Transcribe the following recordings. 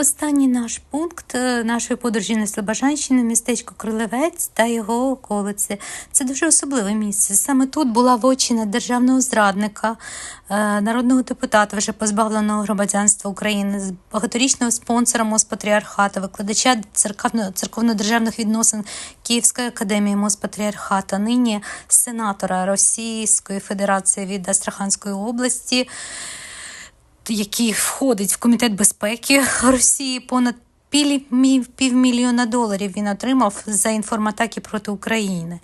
Останній наш пункт е, нашої подорожі на Слобожанщину, містечко Крилевець та його околиці. Це дуже особливе місце. Саме тут була вочина державного зрадника, е, народного депутата, вже позбавленого громадянства України, багаторічного спонсора Моспатріархата, викладача церковно- церковно-державних відносин Київської академії Моспатріархата, нині сенатора Російської Федерації від Астраханської області який входить в комітет безпеки Росії, понад півмільйона доларів він отримав за інформатаки проти України.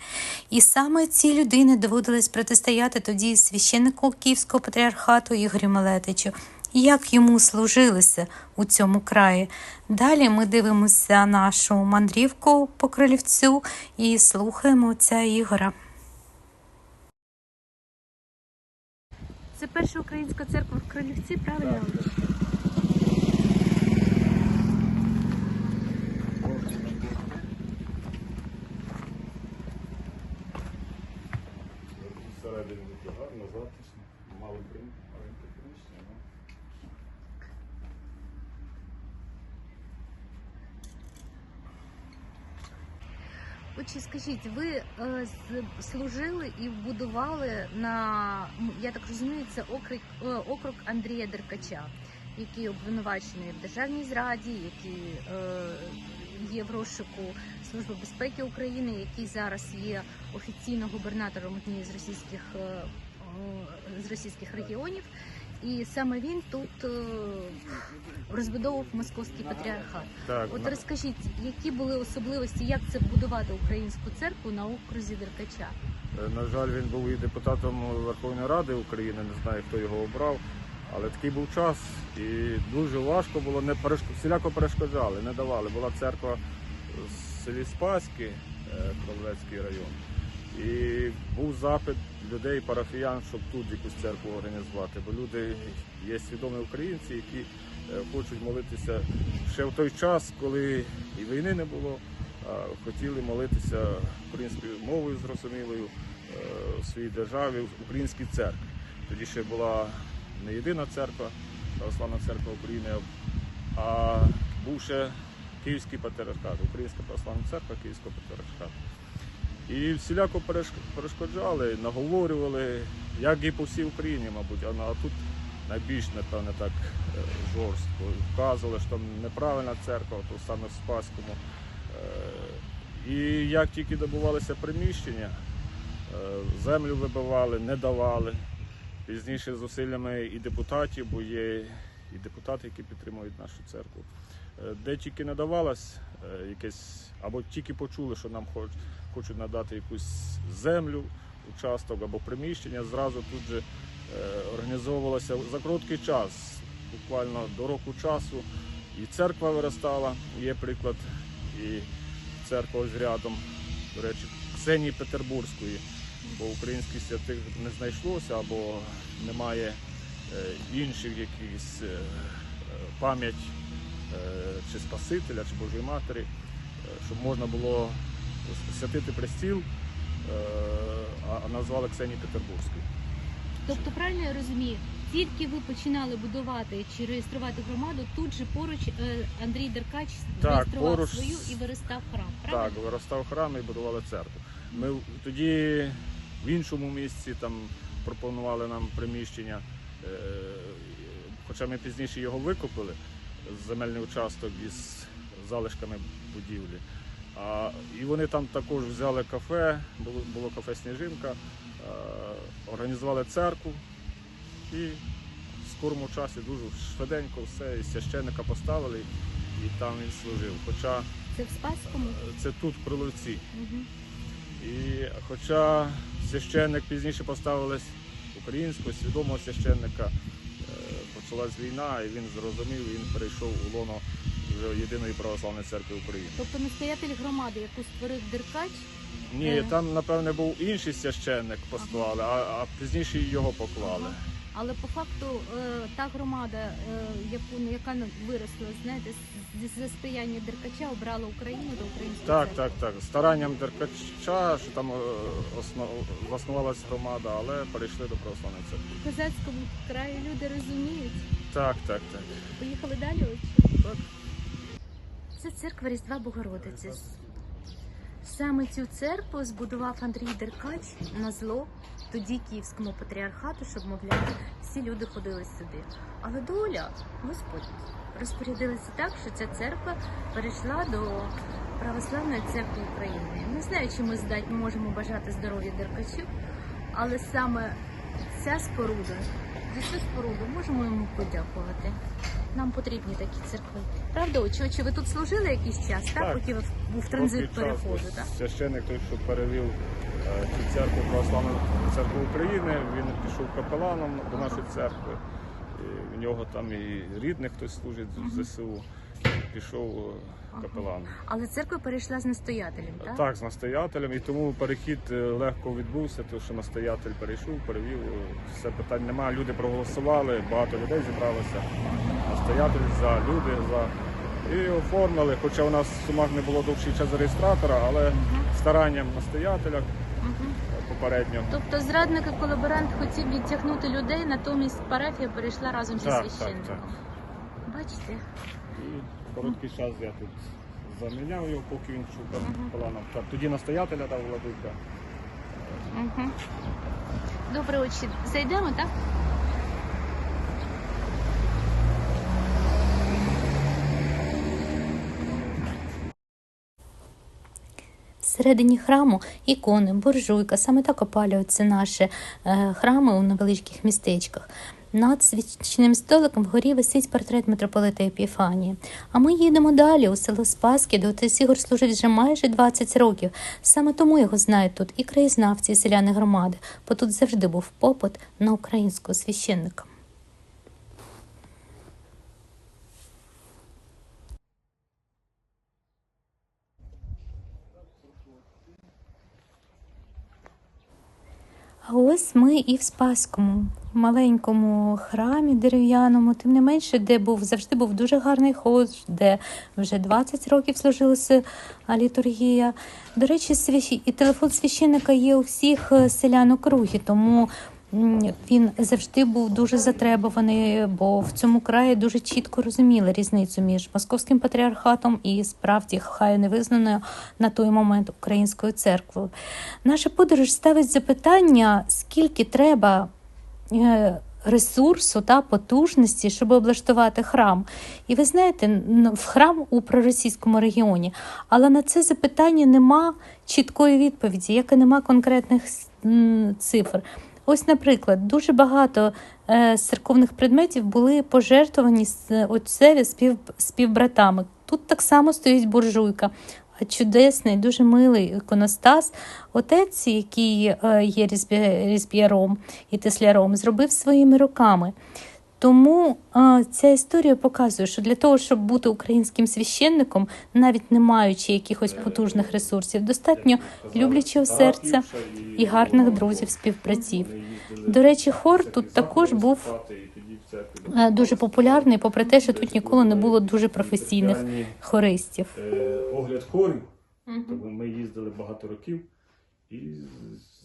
І саме цій людині доводилось протистояти тоді священнику Київського патріархату Ігорю Малетичу. Як йому служилося у цьому краї? Далі ми дивимося нашу мандрівку по кролівцю і слухаємо отця Ігора. Перша українська церква в Кролівці, правильно? Всередині Отже, скажіть, ви е, служили і будували на я так розумію, це округ, е, округ Андрія Деркача, який обвинувачений в державній зраді, який е, є в розшуку Служби безпеки України, який зараз є офіційно губернатором однієї з російських е, з російських регіонів. І саме він тут е, розбудовував московський патріархат. Так, От розкажіть, які були особливості, як це будувати українську церкву на окрузі Деркача? е, на жаль, він був і депутатом Верховної Ради України, не знаю, хто його обрав. Але такий був час, і дуже важко було, не перешк... всіляко перешкоджали, не давали. Була церква в селі Спаськи, е, Кровлецький район. І був запит людей, парафіян, щоб тут якусь церкву організувати. Бо люди є свідомі українці, які е, хочуть молитися ще в той час, коли і війни не було, хотіли молитися українською мовою зрозумілою е, в своїй державі, в українській церкві. Тоді ще була не єдина церква, Православна церква України, а був ще Київський патріархат, Українська православна церква Київського патріархату. І всіляко переш- перешкоджали, наговорювали, як і по всій Україні, мабуть, а, тут найбільш, напевне, так е, жорстко. Вказували, що там неправильна церква, то саме в Спаському. Е, І як тільки добувалися приміщення, е, землю вибивали, не давали. Пізніше зусиллями і депутатів, бо є і депутати, які підтримують нашу церкву. Е, Де тільки не давалось е, якесь, або тільки почули, що нам хоч, хочуть надати якусь землю, участок або приміщення, зразу тут же е, організовувалося за короткий час, буквально до року часу. І церква виростала, є приклад, і церква ось рядом, до речі, Ксенії Петербурзької, бо українських святих не знайшлося або немає інших якихось е, е, пам'ять е, чи Спасителя, чи Божої Матері, е, щоб можна було святити престіл, е, а- назвали Ксенії Петербурзькою. Тобто, правильно я розумію, тільки ви починали будувати чи реєструвати громаду, тут же поруч е, Андрій Деркач Так, реєстрував поруч свою і виростав храм. Правильно? Так, виростав храм і будували церкву. Ми тоді в іншому місці там пропонували нам приміщення, е, хоча ми пізніше його викупили, земельний участок із залишками будівлі. А, і вони там також взяли кафе, було, було кафе Сніжинка, е, організували церкву і в скорому часі дуже швиденько все, і священника поставили, і там він служив. Хоча Це в Спаському. це тут в Кроловці. Угу. І хоча священник пізніше поставили українського свідомого священника, е, почалась війна, і він зрозумів, і він перейшов у лоно вже єдиної православної церкви України. Тобто настоятель громади, яку створив Деркач, Ні, Е. там напевне був інший священник послали, а, а пізніше його поклали. Ага. Але по факту е, та громада, е, яку яка виросла, знаєте, з- за сприяння Деркача обрала Україну до української Так, церкви. так, так. Старанням Деркача, що там е, основ... заснувалась громада, але перейшли до православної церкви. В козацькому краї люди розуміють. Так, так, так. Поїхали далі. так. Це церква Різдва Богородиці. Саме цю церкву збудував Андрій Деркач на зло тоді Київському патріархату, щоб, мовляв, всі люди ходили сюди. Але доля, Господь, розпорядилася так, що ця церква перейшла до Православної церкви України. Не знаю, чи ми здатні можемо бажати здоров'я Деркачу, але саме ця споруда, за цю споруду можемо йому подякувати. Нам потрібні такі церкви. Правда, очі, ви тут служили якийсь час, так? Так. Поки ви був транзит переходу, так? Священник той, що перевів цю церкву православну церкву України, він пішов капеланом до нашої церкви. І в нього там і рідних хтось служить в ЗСУ. Пішов е, капеланом. Але церква перейшла з настоятелем, так? Так, з настоятелем, і тому перехід е, легко відбувся, тому що настоятель перейшов, перевів. е, Все питань немає. Люди проголосували, багато людей зібралося. Настоятель за, люди за. І оформили, хоча у нас в Сумах не було довший час реєстратора, але старанням настоятеля Мгм. е. Тобто зрадник і колаборант хотів відтягнути людей, натомість парафія перейшла разом зі Так, так, священником. так. Бачите? І короткий час я тут заміняв його, поки він шукав капеланом. Так, тоді настоятеля дав владика. Угу. Добре, очі. Зайдемо, так? Всередині храму ікони, буржуйка, саме так опалюються наші е, храми у невеличких містечках. Над свічним столиком вгорі висить портрет митрополита Епіфанії. А ми їдемо далі у село Спаски, де отець Ігор служить вже майже 20 років. Саме тому його знають тут і краєзнавці, і селяни громади, бо тут завжди був попит на українського священника. А ось ми і в Спаському, маленькому храмі дерев'яному, тим не менше, де був завжди був дуже гарний ход, де вже 20 років служилася літургія. До речі, свящ- і телефон священника є у всіх е, селян округи, тому він завжди був дуже затребуваний, бо в цьому краї дуже чітко розуміли різницю між московським патріархатом і справді хай невизнаною на той момент українською церквою. Наша подорож ставить запитання, скільки треба е, ресурсу та потужності, щоб облаштувати храм. І ви знаєте, в храм у проросійському регіоні, але на це запитання нема чіткої відповіді, як і нема конкретних цифр. Ось, наприклад, дуже багато е, з церковних предметів були пожертвовані з отцеві спів, співбратами. Тут так само стоїть буржуйка. Чудесний, дуже милий іконостас. Отець, який е, є різб'яром і тесляром, зробив своїми руками. Тому е, ця історія показує, що для того, щоб бути українським священником, навіть не маючи якихось потужних ресурсів, достатньо люблячого серця і гарних друзів, співпраців. До речі, хор тут також був дуже популярний, попри те, що тут ніколи не було дуже професійних хористів. Е, огляд хорів. Тобто ми їздили багато років і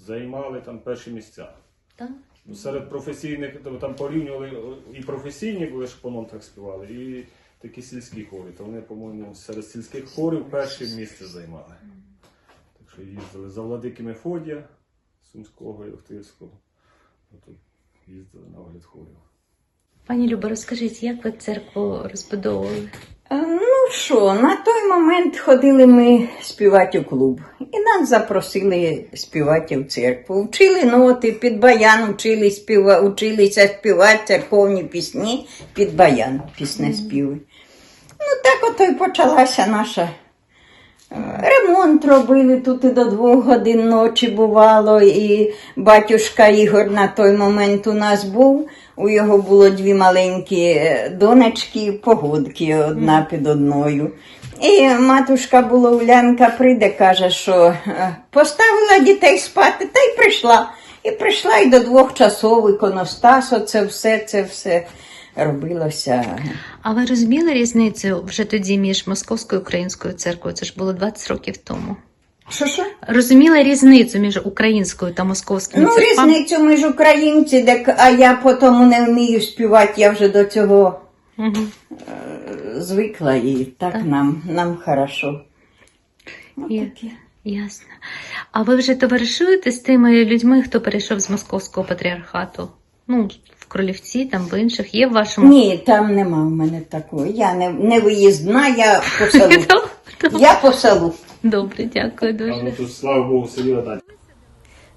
займали там перші місця. Так. Ну, Серед професійних, тобто там порівнювали і професійні були так співали, і такі сільські хори. То вони, по-моєму, серед сільських хорів перше місце займали. Так що їздили за владики Мефодія Сумського і Охтирського. Їздили на огляд хорів. Пані Люба, розкажіть, як ви церкву розбудовували? Е, Ну що, на той момент ходили ми співати у клуб. І нас запросили співати в церкву. Вчили ноти, під баян вчили співа, училися співати церковні пісні, під баян пісне співи. Ну так ото й почалася наша. е, Ремонт робили тут і до двох годин ночі бувало, і батюшка Ігор на той момент у нас був. У його було дві маленькі е, донечки, погодки одна під одною. І матушка була Улянка прийде, каже, що е, поставила дітей спати, та й прийшла. І прийшла і до двох часов іконостас, оце все, це все робилося. А ви розуміли різницю вже тоді між московською і українською церквою? Це ж було 20 років тому. Що що? Розуміли різницю між українською та московськими Ну, церквами? різницю ми ж українці, так, а я по тому не вмію співати, я вже до цього Мгм. звикла і так, Так. нам, нам хорошо. Є. Ясно. А ви вже товаришуєте з тими людьми, хто перейшов з московського патріархату? Ну, в Кролівці, там в інших. Є в вашому Ні, там нема в мене такого. Я не, не виїзна, я по селу. Я по селу. Добре, дякую дуже. тут, слава Богу, сиділа далі.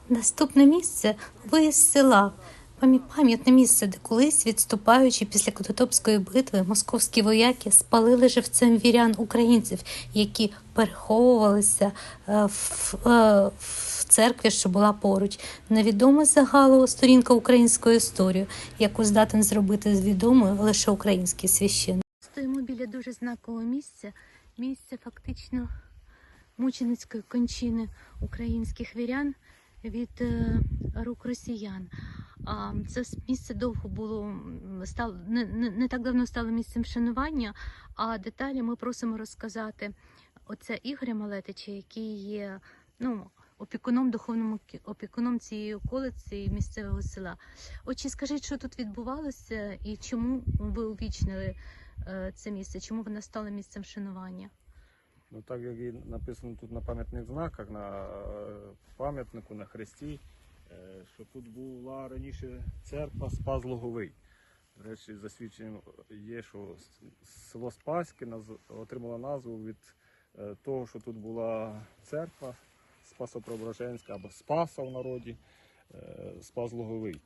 Наступне місце виїзд села. Пам'я- Пам'ятне місце, де колись, відступаючи після Кототопської битви, московські вояки спалили живцем вірян українців, які переховувалися е, в, е, в церкві, що була поруч. Невідома загалу сторінка української історії, яку здатен зробити відомою лише український священник. Стоїмо біля дуже знакового місця. Місце фактично мученицької кончини українських вірян від е, рук росіян. Це місце довго було стало не, так давно стало місцем вшанування. А деталі ми просимо розказати отця Ігоря Малетича, який є ну, опікуном духовним опікуном цієї околиці і місцевого села. Отче, скажіть, що тут відбувалося і чому ви увічнили е, це місце? Чому воно стало місцем вшанування? Ну так як і написано тут на пам'ятних знаках, на е, пам'ятнику, на хресті, е, що тут була раніше церква Спас Логовий. До речі, за свідченням є, що село Спаське отримало назву від е, того, що тут була церква Спасо-Преображенська або Спаса в народі, Спас Логовий.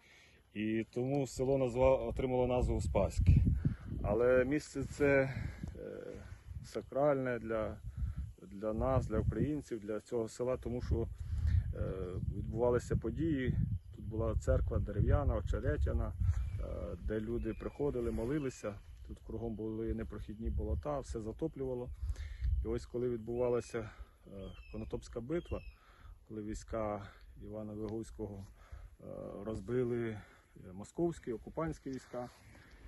І тому село отримало назву Спаське. Але місце це сакральне для для нас, для українців, для цього села, тому що е, відбувалися події. Тут була церква дерев'яна, очеретяна, е, де люди приходили, молилися. Тут кругом були непрохідні болота, все затоплювало. І ось коли відбувалася е, Конотопська битва, коли війська Івана Виговського е, розбили московські окупантські війська,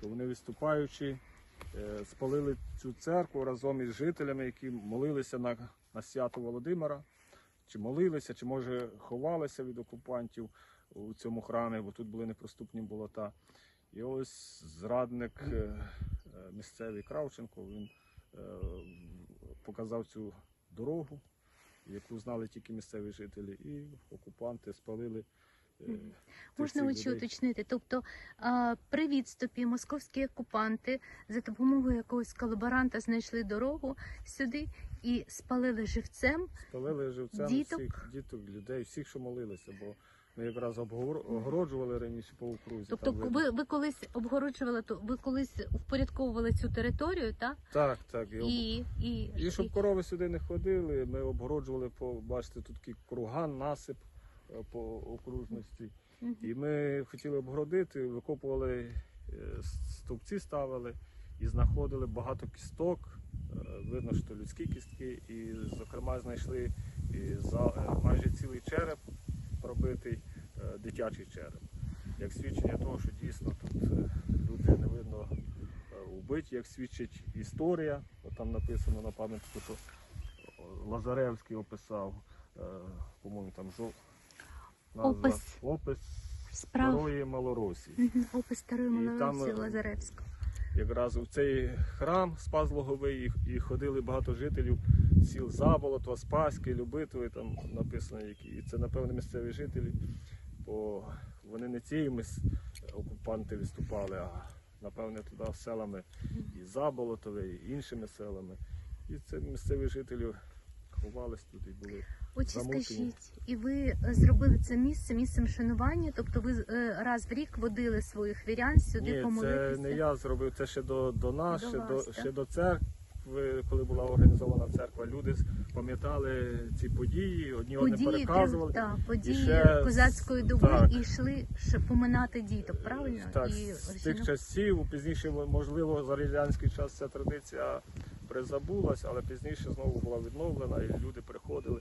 то вони відступаючи е, спалили цю церкву разом із жителями, які молилися на, на свято Володимира, чи молилися, чи може ховалися від окупантів у цьому храмі, бо тут були непроступні болота. І ось зрадник е, е, місцевий Кравченко, він е, показав цю дорогу, яку знали тільки місцеві жителі, і окупанти спалили. Е, Можна очі уточнити. Тобто при відступі московські окупанти за допомогою якогось колаборанта знайшли дорогу сюди і спалили живцем. Спалили живцем Діток. всіх діток, людей, всіх, що молилися, бо ми якраз обгор- огороджували раніше по окрузі. Тобто, там ви, ви колись обгороджували, то ви колись впорядковували цю територію, так? Так, так. І, І, і, і щоб корови сюди не ходили, ми обгороджували по, бачите, тут такий курган, насип по окружності. І ми хотіли обгородити, викопували е, стовпці ставили і знаходили багато кісток. Е, Видно, що людські кістки, і, зокрема, знайшли за, е, майже цілий череп пробитий, дитячий череп. Як свідчення того, що дійсно тут люди не видно вбиті, як свідчить історія. От Там написано на пам'ятку, що Лазаревський описав, по-моєму, там жо... назва- Опис. опис Справ. старої Малоросії. Опис старої Малоросії е, Лазаревського. Якраз у цей храм Спас Логовий і, ходили багато жителів сіл Заболотва, Спаськи, Любитви, там написано які. І це, напевно, місцеві жителі, бо вони не цією окупанти відступали, а напевне туди селами і Заболотове, і іншими селами. І це місцеві жителі ховались тут і були. Отже, скажіть, і ви е, зробили це місце місцем шанування? Тобто ви е, раз в рік водили своїх вірян сюди Ні, це не я зробив, це ще до, до нас, До ще, вас, до, так? ще до церкви, коли була організована церква. Люди пам'ятали ці події, одні одне переказували. так, події ще козацької доби так. і йшли поминати діток, правильно? Так, і з тих часів, пізніше, можливо, за радянський час ця традиція призабулась, але пізніше знову була відновлена, і люди приходили.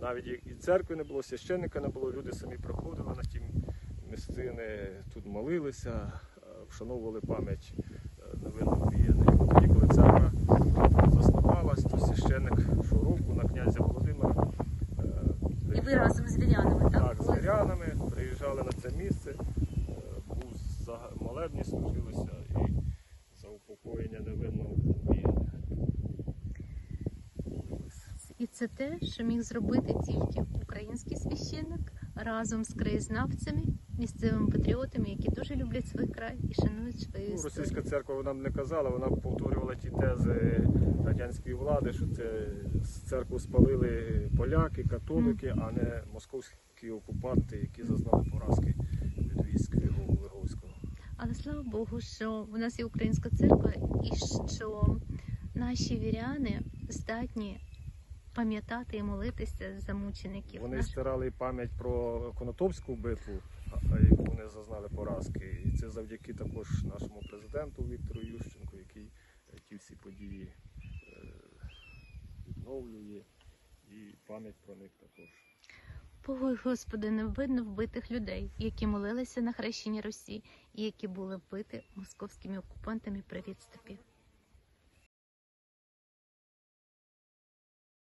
Навіть і церкви не було, священника не було, люди самі приходили на ті місцини, тут молилися, е, вшановували пам'ять е, невинно вбіяних. Тоді, коли церква заснувалась, то священник щороку на князя Володимира. е, І ви разом з вірянами, так? Так, з вірянами приїжджали на це місце, був молебні служилися і за упокоєння невинно Це те, що міг зробити тільки український священник разом з краєзнавцями, місцевими патріотами, які дуже люблять свій край і шанують свою Ну, історію. російська церква вона б не казала, вона повторювала ті тези радянської влади, що це церкву спалили поляки, католики, а не московські окупанти, які зазнали поразки від військ Лиговського. Але слава Богу, що у нас є українська церква, і що наші віряни здатні пам'ятати і молитися за мучеників. Вони Наш- стирали пам'ять про Конотопську битву, яку вони зазнали поразки. І це завдяки також нашому президенту Віктору Ющенку, який е, ті всі події е, відновлює, і пам'ять про них також. Богу, Господи, не видно вбитих людей, які молилися на хрещенні Русі і які були вбиті московськими окупантами при відступі.